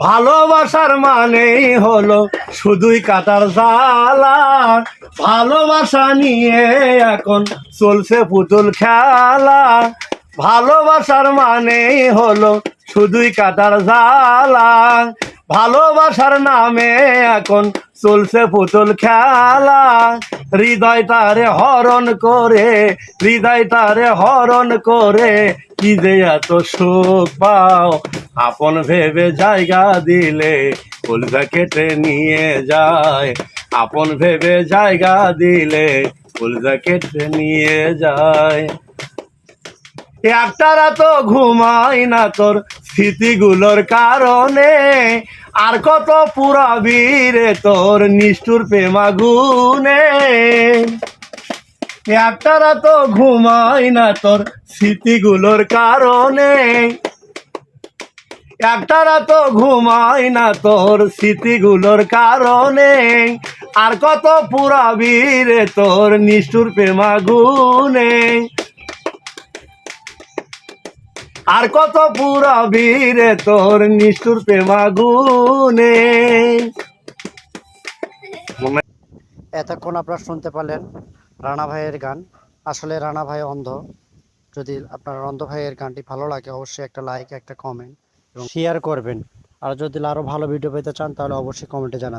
ভালোবাসার মানেই হলো শুধুই কাটার জ্বালা। ভালোবাসা নিয়ে এখন চলছে পুতুল খেলা। ভালোবাসার মানেই হলো শুধুই কাটার জ্বালা। ভালোবাসার নামে এখন চলছে পুতুল খেলা। হৃদয় তারে হরণ করে, হৃদয় তারে হরণ করে, কি যে এত সুখ পাও। আপন ভেবে জায়গা দিলে কলজা কেটে নিয়ে যায়। আপন ভেবে জায়গা দিলে কলজা কেটে নিয়ে যায়। একটারা তো ঘুমাই না তোর স্মৃতিগুলোর কারণে। আর কত পুরাবি রে তোর নিষ্ঠুর প্রেমা প্রেমাগুনে একটারা তো ঘুমাই না তোর স্মৃতিগুলোর কারণে। একটারা তো ঘুমাই না তোর স্মৃতিগুলোর কারণে। আর কত পুরাবি রে তোর নিষ্ঠুর প্রেমা গুনে আর কত পুরাবি রে তোর নিষ্ঠুর প্রেমা গুনে এতক্ষণ আপনারা শুনতে পারলেন রানা ভাইয়ের গান। আসলে রানা ভাই অন্ধ। যদি আপনার অন্ধ ভাইয়ের গানটি ভালো লাগে, অবশ্যই একটা লাইক একটা কমেন্ট এবং শেয়ার করবেন। আর যদি আরও ভালো ভিডিও পেতে চান তাহলে অবশ্যই কমেন্টে জানাবেন।